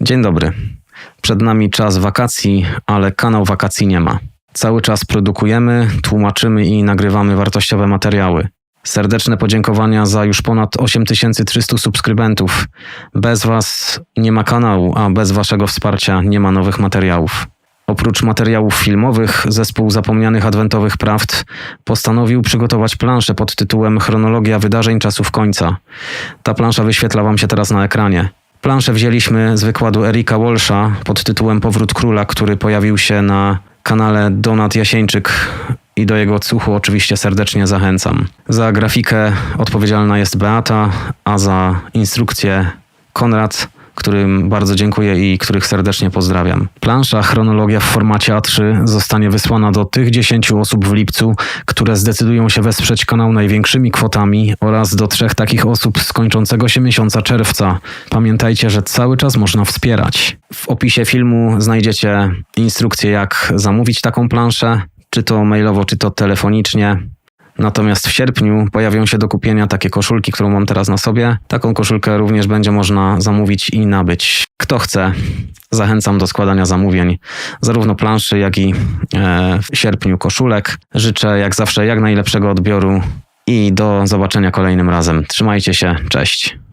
Dzień dobry. Przed nami czas wakacji, ale kanał wakacji nie ma. Cały czas produkujemy, tłumaczymy i nagrywamy wartościowe materiały. Serdeczne podziękowania za już ponad 8300 subskrybentów. Bez Was nie ma kanału, a bez Waszego wsparcia nie ma nowych materiałów. Oprócz materiałów filmowych, zespół Zapomnianych Adwentowych Prawd postanowił przygotować planszę pod tytułem Chronologia wydarzeń czasów końca. Ta plansza wyświetla Wam się teraz na ekranie. Planszę wzięliśmy z wykładu Erika Walsha pod tytułem Powrót Króla, który pojawił się na kanale Donat Jasieńczyk i do jego odsłuchu oczywiście serdecznie zachęcam. Za grafikę odpowiedzialna jest Beata, a za instrukcję Konrad, którym bardzo dziękuję i których serdecznie pozdrawiam. Plansza Chronologia w formacie A3 zostanie wysłana do tych 10 osób w lipcu, które zdecydują się wesprzeć kanał największymi kwotami oraz do trzech takich osób z kończącego się miesiąca czerwca. Pamiętajcie, że cały czas można wspierać. W opisie filmu znajdziecie instrukcję, jak zamówić taką planszę, czy to mailowo, czy to telefonicznie. Natomiast w sierpniu pojawią się do kupienia takie koszulki, którą mam teraz na sobie. Taką koszulkę również będzie można zamówić i nabyć. Kto chce, zachęcam do składania zamówień, zarówno planszy, jak i e, w sierpniu koszulek. Życzę jak zawsze jak najlepszego odbioru i do zobaczenia kolejnym razem. Trzymajcie się, cześć.